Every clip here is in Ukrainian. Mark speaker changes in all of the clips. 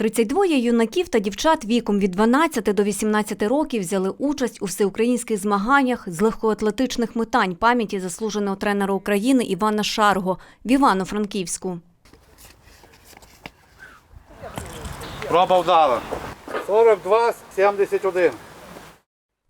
Speaker 1: 32 юнаків та дівчат віком від 12 до 18 років взяли участь у всеукраїнських змаганнях з легкоатлетичних метань пам'яті заслуженого тренера України Івана Шарго в Івано-Франківську.
Speaker 2: Проба вдала. 42-71.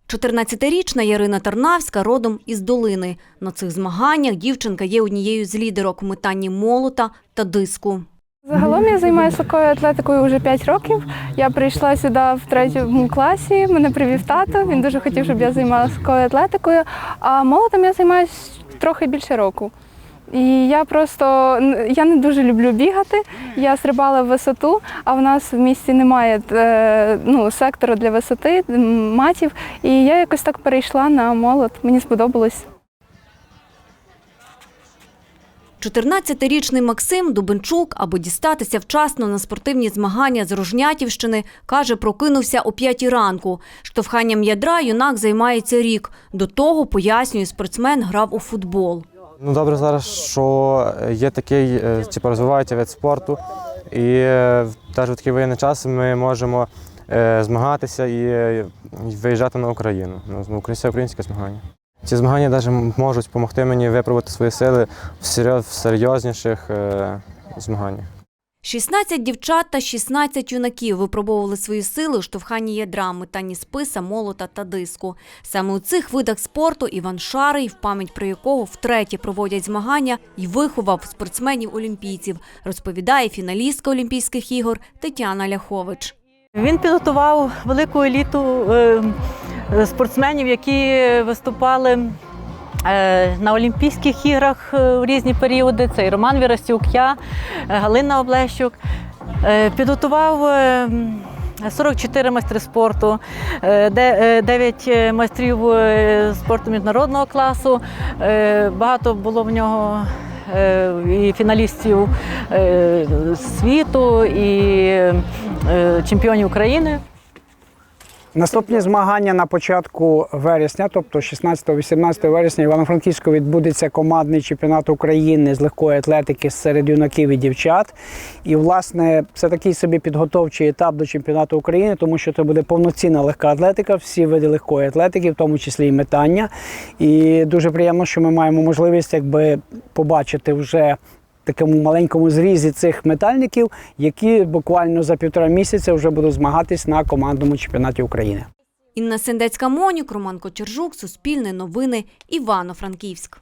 Speaker 1: 14-річна Ярина Тарнавська родом із Долини. На цих змаганнях дівчинка є однією з лідерок в метанні молота та диску.
Speaker 3: Загалом я займаюся легкою атлетикою вже 5 років. Я прийшла сюди в третьому класі. Мене привів тато. Він дуже хотів, щоб я займалася легкою атлетикою. А молотом я займаюся трохи більше року. І я просто я не дуже люблю бігати. Я стрибала в висоту, а в нас в місті немає е, ну, сектору для висоти, матів. І я якось так перейшла на молот. Мені сподобалось.
Speaker 1: 14-річний Максим Дубенчук, аби дістатися вчасно на спортивні змагання з Рожнятівщини, каже, прокинувся о 5 ранку. Штовханням ядра юнак займається рік. До того, пояснює, спортсмен грав у футбол.
Speaker 4: Ну добре зараз, що є такий, е, типу, розвивається вид спорту, і е, теж в такий воєнний час ми можемо е, змагатися і, виїжджати на Україну. Ну, українське українське змагання. Ці змагання навіть можуть допомогти мені випробувати свої сили в серйоз- серйозніших е, змаганнях.
Speaker 1: 16 дівчат та 16 юнаків випробовували свої сили у штовханні ядра, метанні списа, молота та диску. Саме у цих видах спорту Іван Шарий, в пам'ять про якого втретє проводять змагання, і виховав спортсменів-олімпійців, розповідає фіналістка Олімпійських ігор Тетяна Ляхович.
Speaker 5: Він підготував велику еліту е, спортсменів, які виступали е, на Олімпійських іграх е, в різні періоди. Це і Роман Вірастюк, я, е, Галина Облещук. Е, Підготував е, 44 майстри спорту, 9 майстрів е, спорту міжнародного класу. Е, Багато було в нього е, і фіналістів е, світу, і е, чемпіонів України.
Speaker 6: Наступні змагання на початку вересня, тобто 16-18 вересня, Івано-Франківську відбудеться командний чемпіонат України з легкої атлетики серед юнаків і дівчат. І, власне, це такий собі підготовчий етап до чемпіонату України, тому що це буде повноцінна легка атлетика, всі види легкої атлетики, в тому числі і метання. І дуже приємно, що ми маємо можливість якби побачити вже такому маленькому зрізі цих метальників, які буквально за півтора місяця вже будуть змагатись на командному чемпіонаті України.
Speaker 1: Інна Сендецька Монюк, Роман Кочержук, Суспільне новини, Івано-Франківськ.